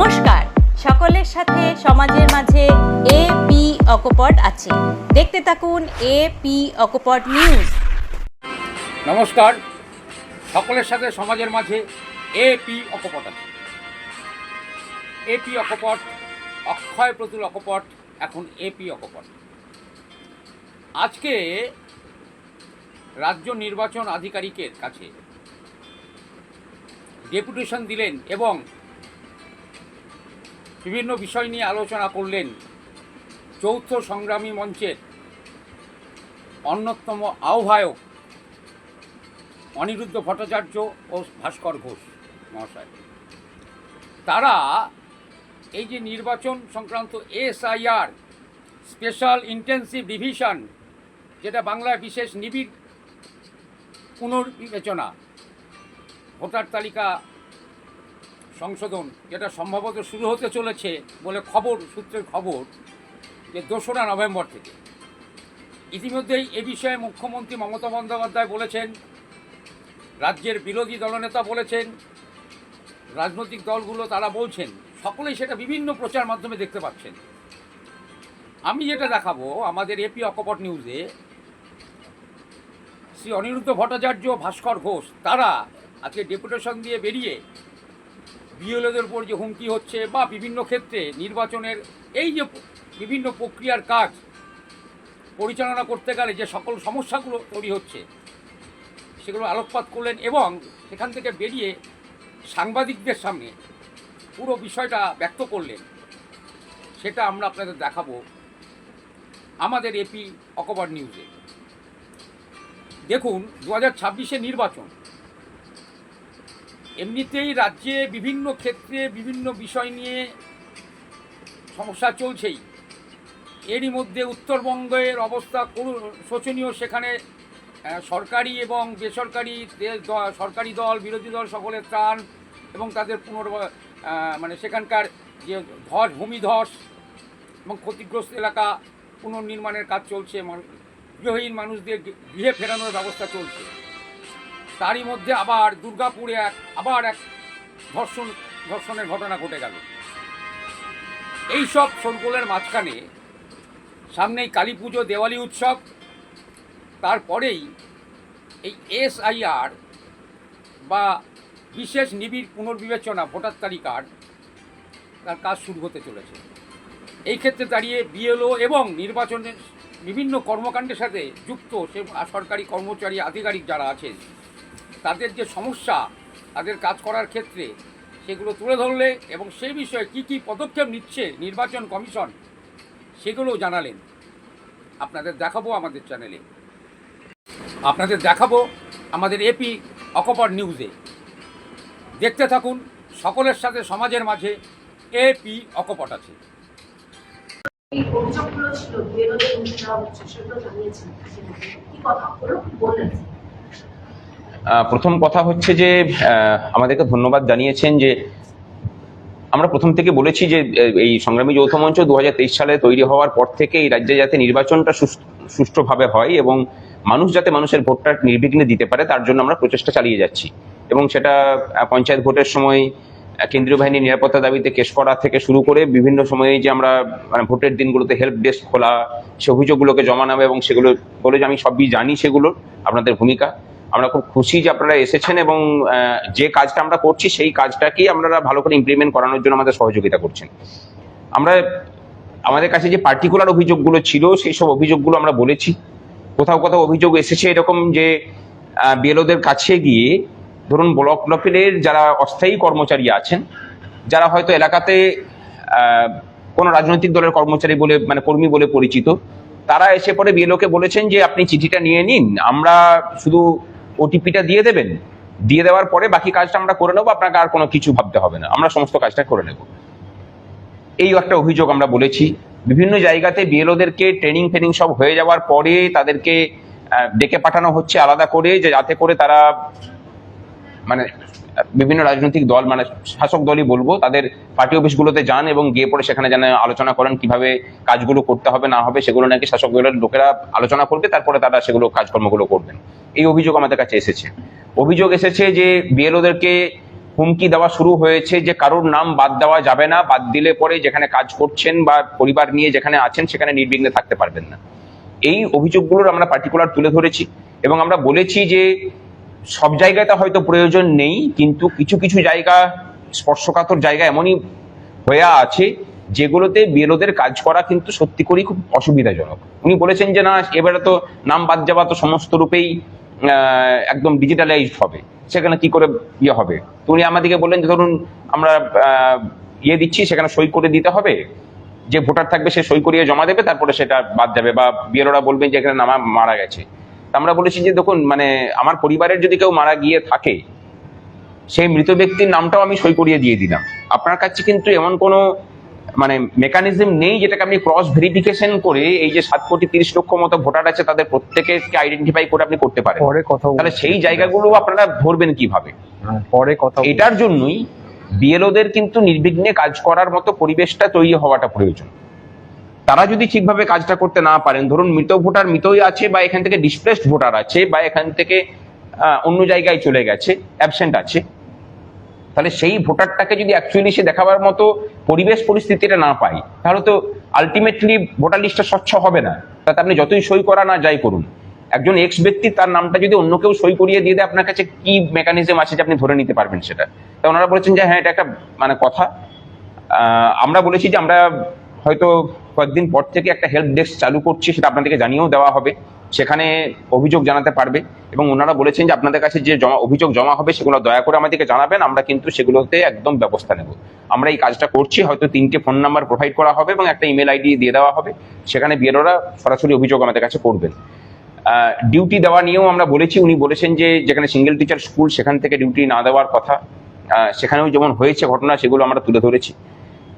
নমস্কার। সকলের সাথে, সমাজের মাঝে এ পি অকপট আছে। দেখতে থাকুন এ পি অকপট নিউজ। নমস্কার। সকলের সাথে, সমাজের মাঝে এপি অকপট আছে। এপি অকপট, অক্ষয় প্রতুল অকপট, এখন এপি অকপট। আজকে রাজ্য নির্বাচন আধিকারিকের কাছে ডেপুটেশন দিলেন এবং বিভিন্ন বিষয় নিয়ে আলোচনা করলেন চৌথ সংগ্রামী মঞ্চের অন্যতম আহ্বায়ক অনিরুদ্ধ ভট্টাচার্য ও ভাস্কর ঘোষ মহাশয়। তারা এই যে নির্বাচন সংক্রান্ত এসআইআর, স্পেশাল ইন্টেন্সিভ ডিভিশন, যেটা বাংলায় বিশেষ নিবিড় পুনর্বিবেচনা, ভোটার তালিকা সংশোধন যেটা সম্ভবত শুরু হতে চলেছে বলে খবর, সূত্রের খবর, যে দোসরা নভেম্বর থেকে। ইতিমধ্যেই এ বিষয়ে মুখ্যমন্ত্রী মমতা বন্দ্যোপাধ্যায় বলেছেন, রাজ্যের বিরোধী দলনেতা বলেছেন, রাজনৈতিক দলগুলো তারা বলছেন, সকলেই সেটা বিভিন্ন প্রচার মাধ্যমে দেখতে পাচ্ছেন। আমি যেটা দেখাবো, আমাদের এপি অকপট নিউজে, শ্রী অনিরুদ্ধ ভট্টাচার্য, ভাস্কর ঘোষ, তারা আজকে ডেপুটেশন দিয়ে বেরিয়ে বিএলওদের উপর যে হুমকি হচ্ছে বা বিভিন্ন ক্ষেত্রে নির্বাচনের এই যে বিভিন্ন প্রক্রিয়ার কাজ পরিচালনা করতে গেলে যে সকল সমস্যাগুলো তৈরি হচ্ছে, সেগুলো আলোকপাত করলেন এবং সেখান থেকে বেরিয়ে সাংবাদিকদের সামনে পুরো বিষয়টা ব্যক্ত করলেন। সেটা আমরা আপনাদের দেখাবো আমাদের এপি অকবর নিউজে। দেখুন, দু হাজার নির্বাচন এমনিতেই রাজ্যে বিভিন্ন ক্ষেত্রে বিভিন্ন বিষয় নিয়ে সমস্যা চলছেই। এরই মধ্যে উত্তরবঙ্গের অবস্থা শোচনীয় সেখানে সরকারি এবং বেসরকারি সরকারি দল, বিরোধী দল সকলের ত্রাণ এবং তাদের পুনর মানে সেখানকার যে ধস, ভূমিধস এবং ক্ষতিগ্রস্ত এলাকা পুনর্নির্মাণের কাজ চলছে। গৃহহীন মানুষদের গৃহে ফেরানোর ব্যবস্থা চলছে। তারই মধ্যে আবার দুর্গাপুরে এক, আবার এক ধর্ষণ, ধর্ষণের ঘটনা ঘটে গেল। এই সব মাঝখানে সামনেই কালী পুজো, দেওয়ালি উৎসব, তারপরেই এই এসআইআর বা বিশেষ নিবিড় পুনর্বিবেচনা ভোটার তালিকার তার কাজ শুরু হতে চলেছে। এই ক্ষেত্রে দাঁড়িয়ে বিএলও এবং নির্বাচনের বিভিন্ন কর্মকাণ্ডের সাথে যুক্ত সে সরকারি কর্মচারী, আধিকারিক যারা আছেন তাদের যে সমস্যা, তাদের কাজ করার ক্ষেত্রে সেগুলো তুলে ধরলে এবং সেই বিষয়ে কী কী পদক্ষেপ নিচ্ছে নির্বাচন কমিশন সেগুলো জানালেন। আপনাদের দেখাবো আমাদের চ্যানেলে। আপনাদের দেখাবো আমাদের এপি অকপর নিউজে। দেখতে থাকুন, সকলের সাথে সমাজের মাঝে এপি অকপট আছে। অভিযোগগুলো ছিল জানিয়েছেন। কি কথা? প্রথম কথা হচ্ছে যে আমাদেরকে ধন্যবাদ জানিয়েছেন যে, আমরা প্রথম থেকে বলেছি যে এই সংগ্রামী যৌথ মঞ্চ দু হাজার তেইশ সালে তৈরি হওয়ার পর থেকে এই রাজ্যে যাতে নির্বাচনটা সুষ্ঠু- সুষ্ঠুভাবে হয় এবং মানুষ যাতে মানুষের ভোটটা নির্বিঘ্নে দিতে পারে, তার জন্য আমরা প্রচেষ্টা চালিয়ে যাচ্ছি। এবং সেটা পঞ্চায়েত ভোটের সময় কেন্দ্রীয় বাহিনীর নিরাপত্তা দাবিতে কেস করা থেকে শুরু করে বিভিন্ন সময়ে যে আমরা মানে ভোটের দিনগুলোতে হেল্প ডেস্ক খোলা, সে অভিযোগগুলোকে জমা নেওয়া এবং সেগুলো বলে যে আমি সবই জানি সেগুলো আপনাদের ভূমিকা। আমরা খুব খুশি যে আপনারা এসেছেন এবং যে কাজটা আমরা করছি সেই কাজটাকেই আপনারা ভালো করে ইমপ্লিমেন্ট করানোর জন্য আমাদের সহযোগিতা করছেন। আমরা, আমাদের কাছে যে পার্টিকুলার অভিযোগগুলো ছিল, সেই সব অভিযোগগুলো আমরা বলেছি। কোথাও কোথাও অভিযোগ এসেছে এরকম যে বিএলওদের কাছে গিয়ে ধরুন ব্লক লেভেলের যারা অস্থায়ী কর্মচারী আছেন, যারা হয়তো এলাকাতে কোনো রাজনৈতিক দলের কর্মচারী বলে মানে কর্মী বলে পরিচিত, তারা এসে পরে বিএলওকে বলেছেন যে, আপনি চিঠিটা নিয়ে নিন। আমরা শুধু ওটিপিটা দিয়ে দেবেন, দিয়ে দেওয়ার পরে বাকি কাজটা আমরা করে নেব, আপনাকে আর কোনো কিছু ভাবতে হবে না। আমরা সমস্ত কাজটা করে নেব। এই একটা অভিযোগ আমরা বলেছি। বিভিন্ন জায়গাতে বিএলওদেরকে ট্রেনিং ফেনিং সব হয়ে যাওয়ার পরে তাদেরকে ডেকে পাঠানো হচ্ছে আলাদা করে, যে যাতে করে তারা মানে বিভিন্ন রাজনৈতিক দল মানে শাসক দলই বলব, তাদের পার্টি অফিসগুলোতে যান এবং গিয়ে পরে সেখানে যেন আলোচনা করেন কীভাবে কাজগুলো করতে হবে, না হবে, সেগুলো নাকি শাসক দলের লোকেরা আলোচনা করবে, তারপরে তারা সেগুলো কাজকর্মগুলো করবেন। এই অভিযোগ আমাদের কাছে এসেছে। অভিযোগ এসেছে যে বিএলওদেরকে হুমকি দেওয়া শুরু হয়েছে যে কারোর নাম বাদ দেওয়া যাবে না, বাদ দিলে পরে যেখানে কাজ করছেন বা পরিবার নিয়ে যেখানে আছেন সেখানে নির্বিঘ্নে থাকতে পারবেন না। এই অভিযোগগুলোর আমরা পার্টিকুলার তুলে ধরেছি এবং আমরা বলেছি যে সব জায়গায় তা হয়তো প্রয়োজন নেই, কিন্তু কিছু কিছু জায়গা, স্পর্শকাতর জায়গা এমনই হয়ে আছে যেগুলোতে বিএলওদের কাজ করা কিন্তু সত্যি করেই খুব অসুবিধাজনক। উনি বলেছেন যে না, এবারে তো নাম বাদ যাওয়া তো সমস্ত রূপেই একদম ডিজিটালাইজড হবে। সেখানে কি করে ইয়ে হবে? তো উনি আমাদেরকে বললেন যে ধরুন আমরা ইয়ে দিচ্ছি, সেখানে সই করে দিতে হবে। যে ভোটার থাকবে সে সই করিয়ে জমা দেবে, তারপরে সেটা বাদ যাবে। বা বিএলওরা বলবেন যে এখানে নামা মারা গেছে। আমরা বলেছি যে দেখুন মানে আমার পরিবারের যদি কেউ মারা গিয়ে থাকে, সেই মৃত ব্যক্তির নামটাও আমি সই করিয়ে দিয়ে দিলাম। আপনার কাছে কিন্তু এমন কোনো মানে মেকানিজম নেই যেটাকে আপনি ক্রস ভেরিফিকেশন করে এই যে সাত কোটি তিরিশ লক্ষ মতো ভোটার আছে তাদের প্রত্যেকে আইডেন্টিফাই করে আপনি করতে পারেন। পরে কথা তাহলে সেই জায়গাগুলো আপনারা ধরবেন কীভাবে? হ্যাঁ, পরে কথা এটার জন্যই বিএলওদের কিন্তু নির্বিঘ্নে কাজ করার মতো পরিবেশটা তৈরি হওয়াটা প্রয়োজন। তারা যদি ঠিকভাবে কাজটা করতে না পারেন ধরুন মৃত ভোটার মৃতই আছে বা এখান থেকে ডিসপ্লেসড ভোটার আছে বা এখান থেকে অন্য জায়গায় চলে গেছে অ্যাবসেন্ট আছে তাহলে সেই ভোটারটাকে যদি অ্যাকচুয়ালি সে দেখাবার মতো পরিবেশ পরিস্থিতিটা না পাই তাহলে তো আলটিমেটলি ভোটার লিস্টটা স্বচ্ছ হবে না। তাতে আপনি যতই সই করা না যাই করুন, একজন এক্স ব্যক্তি তার নামটা যদি অন্য কেউ সই করিয়ে দিয়ে দেয়, আপনার কাছে কি মেকানিজম আছে যে আপনি ধরে নিতে পারবেন সেটা? তা ওনারা বলেছেন যে হ্যাঁ এটা একটা মানে কথা। আমরা বলেছি যে, আমরা হয়তো কয়েকদিন পর থেকে একটা হেল্প ডেস্ক চালু করছি, সেটা আপনাদেরকে জানিয়েও দেওয়া হবে। সেখানে অভিযোগ জানাতে পারবে এবং ওনারা বলেছেন যে আপনাদের কাছে যে জমা অভিযোগ জমা হবে সেগুলো দয়া করে আমাদেরকে জানাবেন, আমরা কিন্তু সেগুলোতে একদম ব্যবস্থা নেব। আমরা এই কাজটা করছি, হয়তো তিনটে ফোন নাম্বার প্রোভাইড করা হবে এবং একটা ইমেল আইডি দিয়ে দেওয়া হবে। সেখানে বিএলওরা সরাসরি অভিযোগ আমাদের কাছে করবেন। ডিউটি দেওয়া নিয়েও আমরা বলেছি, উনি বলেছেন যে যেখানে সিঙ্গেল টিচার স্কুল সেখান থেকে ডিউটি না দেওয়ার কথা। সেখানেও যেমন হয়েছে ঘটনা, সেগুলো আমরা তুলে ধরেছি।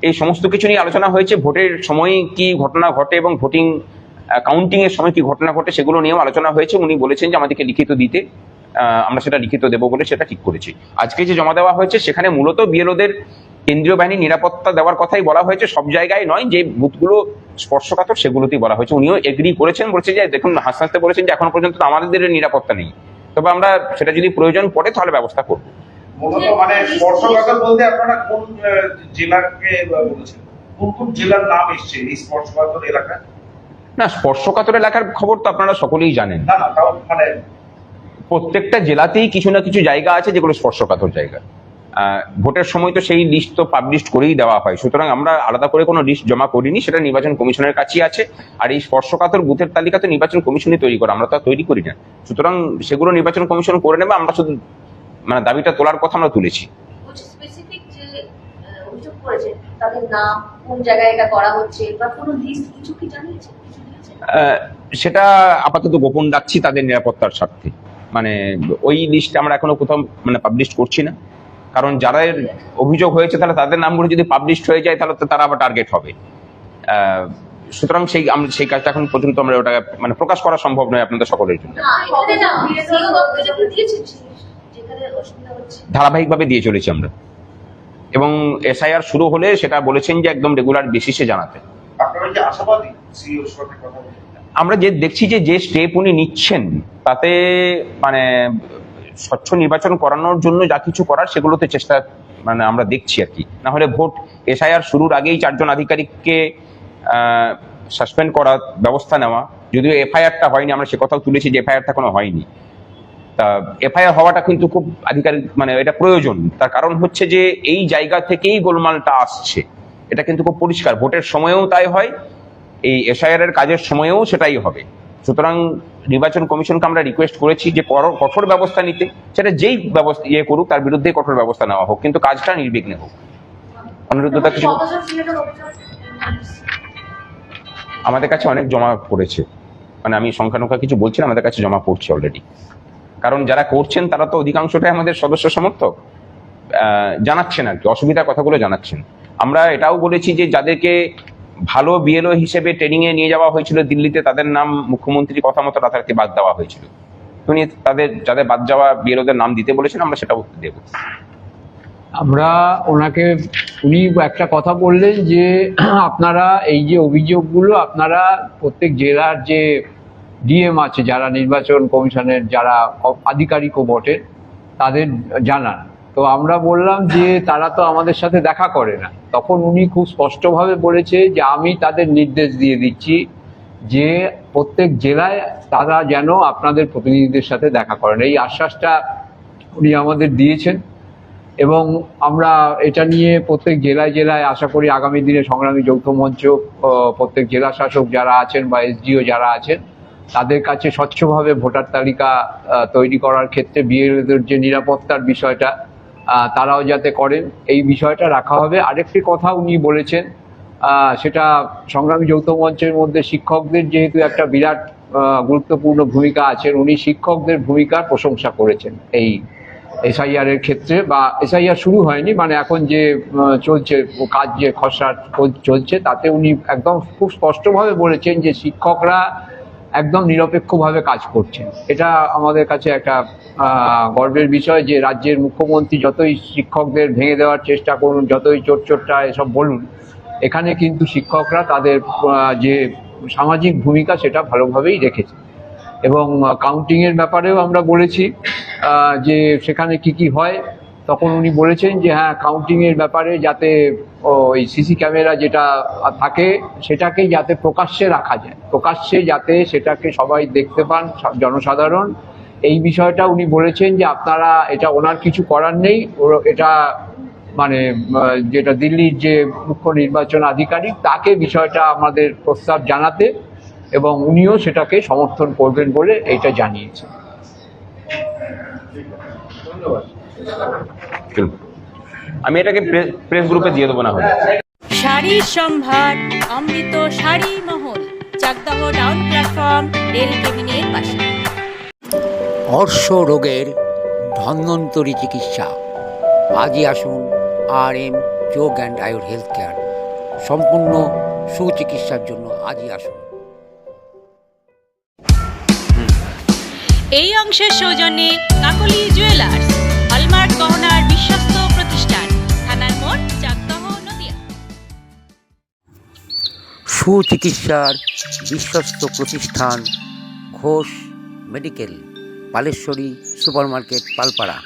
এই সমস্ত কিছু নিয়ে আলোচনা হয়েছে, ভোটের সময় কি ঘটনা ঘটে এবং ভোটিং কাউন্টিং এর সময় কি ঘটনা ঘটে সেগুলো নিয়েও আলোচনা হয়েছে। উনি বলেছেন যে আমাদেরকে লিখিত দিতে আমরা সেটা লিখিত দেবো বলে সেটা ঠিক করেছি। আজকে যে জমা দেওয়া হয়েছে সেখানে মূলত বিএলওদের কেন্দ্রীয় বাহিনী নিরাপত্তা দেওয়ার কথাই বলা হয়েছে। সব জায়গায় নয়, যে বুথগুলো স্পর্শকাতর সেগুলোতেই বলা হয়েছে। উনিও এগ্রি করেছেন, বলেছে যে দেখুন, হাসতে হাসতে বলেছেন যে এখনও পর্যন্ত আমাদের নিরাপত্তা নেই। তবে আমরা সেটা যদি প্রয়োজন পড়ে তাহলে ব্যবস্থা করব। মানে স্পর্শকাতর বলতে আপনারা কোন জেলাকে বলেছেন? কোন কোন জেলার নাম এসছে এই স্পর্শকাতর এলাকা না স্পর্শকাতর এলাকার খবর তো আপনারা সকলেই জানেন। না না তাও মানে প্রত্যেকটা জেলাতেই কিছু না কিছু জায়গা আছে যেগুলো স্পর্শকাতর জায়গা। আহ, ভোটের সময় তো সেই লিস্ট তো পাবলিশ করেই দেওয়া হয়। সুতরাং আমরা আলাদা করে কোনো লিস্ট জমা করিনি সেটা নির্বাচন কমিশনের কাছেই আছে। আর এই স্পর্শকাতর বুথের তালিকা তো নির্বাচন কমিশনই তৈরি করে আমরা তো তৈরি করি না। সুতরাং সেগুলো নির্বাচন কমিশন করে নেবে আমরা শুধু মানে দাবিটা তোলার কথা আমরা তুলেছি। করেছে তাদের নাম কোন জায়গায় এটা করা হচ্ছে বা কোনো লিস্ট কিছু কি জানিয়েছে সেটা আপাতত গোপন রাখছি তাদের নিরাপত্তার স্বার্থে। মানে ওই লিস্ট আমরা এখনও কোথাও মানে পাবলিশ করছি না। কারণ যারা অভিযোগ হয়েছে তাহলে তাদের নামগুলো যদি পাবলিশ হয়ে যায় তাহলে তো তারা আবার টার্গেট হবে। সুতরাং সেই আমরা সেই কাজটা এখন পর্যন্ত আমরা ওটা মানে প্রকাশ করা সম্ভব নয় আপনাদের সকলের জন্য। ধারাবাহিকভাবে দিয়ে চলেছি আমরা। এবং এসআইআর শুরু হলে সেটা বলেছেন যে একদম রেগুলার বেসিসে জানাতে। আশাবাদী কথা আমরা যে দেখছি যে যে স্টেপ উনি নিচ্ছেন, তাতে মানে স্বচ্ছ নির্বাচন করানোর জন্য যা কিছু করার সেগুলোতে চেষ্টা মানে আমরা দেখছি আর কি। না হলে ভোট এসআইআর শুরুর আগেই চারজন আধিকারিককে সাসপেন্ড করার ব্যবস্থা নেওয়া, যদিও এফআইআরটা হয়নি, আমরা সে কথাও তুলেছি যে এফআইআরটা কোনো হয়নি। তা এফআইআর হওয়াটা কিন্তু খুব আধিকারিক মানে এটা প্রয়োজন। তার কারণ হচ্ছে যে, এই জায়গা থেকেই গোলমালটা আসছে। এটা কিন্তু খুব পরিষ্কার। ভোটের সময়েও তাই হয়, এই এসআইআর এর কাজের সময়েও সেটাই হবে। সুতরাং নির্বাচন কমিশনকে আমরা রিকোয়েস্ট করেছি যে কঠোর ব্যবস্থা নিতে, সেটা যেই ব্যবস্থা ইয়ে করুক, তার বিরুদ্ধে কঠোর ব্যবস্থা নেওয়া হোক, কিন্তু কাজটা নির্বিঘ্নে হোক। অনিরুদ্ধতা কিছু আমাদের কাছে অনেক জমা পড়েছে। মানে আমি সংখ্যানুখ্যা কিছু বলছি আমাদের কাছে জমা পড়ছে অলরেডি কারণ যারা করছেন, তারা তো অধিকাংশটাই আমাদের সদস্য সমর্থক। জানাচ্ছেন আর কি, অসুবিধার কথাগুলো জানাচ্ছেন। আমরা এটাও বলেছি যে যাদেরকে ভালো বিএলও হিসেবে ট্রেনিং এ নিয়ে যাওয়া হয়েছিল দিল্লিতে, তাদের নাম মুখ্যমন্ত্রী কথা মতো রাতারাতি বাদ দেওয়া হয়েছিল। উনি তাদের, যাদের বাদ যাওয়া বিএলওদের নাম দিতে বলেছেন, আমরা সেটা সেটাও দেবো। আমরা ওনাকে, উনি একটা কথা বললেন যে আপনারা এই যে অভিযোগগুলো, আপনারা প্রত্যেক জেলার যে ডিএম আছে, যারা নির্বাচন কমিশনের, যারা আধিকারিক ও বটেন তাদের জানান। তো আমরা বললাম যে তারা তো আমাদের সাথে দেখা করে না। তখন উনি খুব স্পষ্টভাবে বলেছে যে আমি তাদের নির্দেশ দিয়ে দিচ্ছি যে প্রত্যেক জেলায় তারা যেন আপনাদের প্রতিনিধিদের সাথে দেখা করেন। এই আশ্বাসটা উনি আমাদের দিয়েছেন এবং আমরা এটা নিয়ে প্রত্যেক জেলায় জেলায় আশা করি আগামী দিনে সংগ্রামী যৌথ মঞ্চ প্রত্যেক জেলা শাসক যারা আছেন বা এসডিও যারা আছেন, তাদের কাছে স্বচ্ছভাবে ভোটার তালিকা তৈরি করার ক্ষেত্রে বিএলওদের যে নিরাপত্তার বিষয়টা তারাও যাতে করেন। এই বিষয়টা রাখা হবে। আরেকটি কথা উনি বলেছেন সেটা সংগ্রামী যৌথ মঞ্চের মধ্যে শিক্ষকদের যেহেতু একটা বিরাট গুরুত্বপূর্ণ ভূমিকা আছে উনি শিক্ষকদের ভূমিকার প্রশংসা করেছেন এই এসআইআর এর ক্ষেত্রে বা এসআইআর শুরু হয়নি মানে এখন যে চলছে, কাজ যে খসড়া চলছে, তাতে উনি একদম খুব স্পষ্টভাবে বলেছেন যে শিক্ষকরা একদম নিরপেক্ষভাবে কাজ করছেন। এটা আমাদের কাছে একটা গর্বের বিষয় যে রাজ্যের মুখ্যমন্ত্রী যতই শিক্ষকদের ভেঙে দেওয়ার চেষ্টা করুন, যতই চোট চোটটা এসব বলুন, এখানে কিন্তু শিক্ষকরা তাদের যে সামাজিক ভূমিকা সেটা ভালোভাবেই রেখেছে এবং কাউন্টিংয়ের ব্যাপারেও আমরা বলেছি যে সেখানে কি কি হয়, তখন উনি বলেছেন যে হ্যাঁ কাউন্টিংয়ের ব্যাপারে যাতে ওই সিসি ক্যামেরা যেটা থাকে সেটাকে যাতে প্রকাশ্যে রাখা যায়। প্রকাশ্যে যাতে সেটাকে সবাই দেখতে পান জনসাধারণ এই বিষয়টা উনি বলেছেন যে আপনারা এটা ওনার কিছু করার নেই এটা মানে যেটা দিল্লির যে মুখ্য নির্বাচন আধিকারিক তাকে বিষয়টা আমাদের প্রস্তাব জানাতে এবং উনিও সেটাকে সমর্থন করবেন বলে এটা জানিয়েছে আমি এটাকে প্রেস গ্রুপে দিয়ে দেবো না হলে। শাড়ির সম্ভার অমৃত শাড়ি মহল চাকদাহ ডাউন প্ল্যাটফর্ম রেল কেবিনের পাশে। অর্শ রোগের ধন্বন্তরী চিকিৎসা। আজই আসুন R M Yog and Ayur health care. সম্পূর্ণ সুচিকিৎসার জন্য আজই আসুন। এই অংশের সৌজন্যে কাকলি জুয়েলার্স হলমার্ক গহনার বিশ্বস্ত প্রতিষ্ঠান থানার মোড় চাকদহ নদিয়া। সুচিকিৎসার বিশ্বস্ত প্রতিষ্ঠান Ghosh medical. Paleshwari super market Palpara.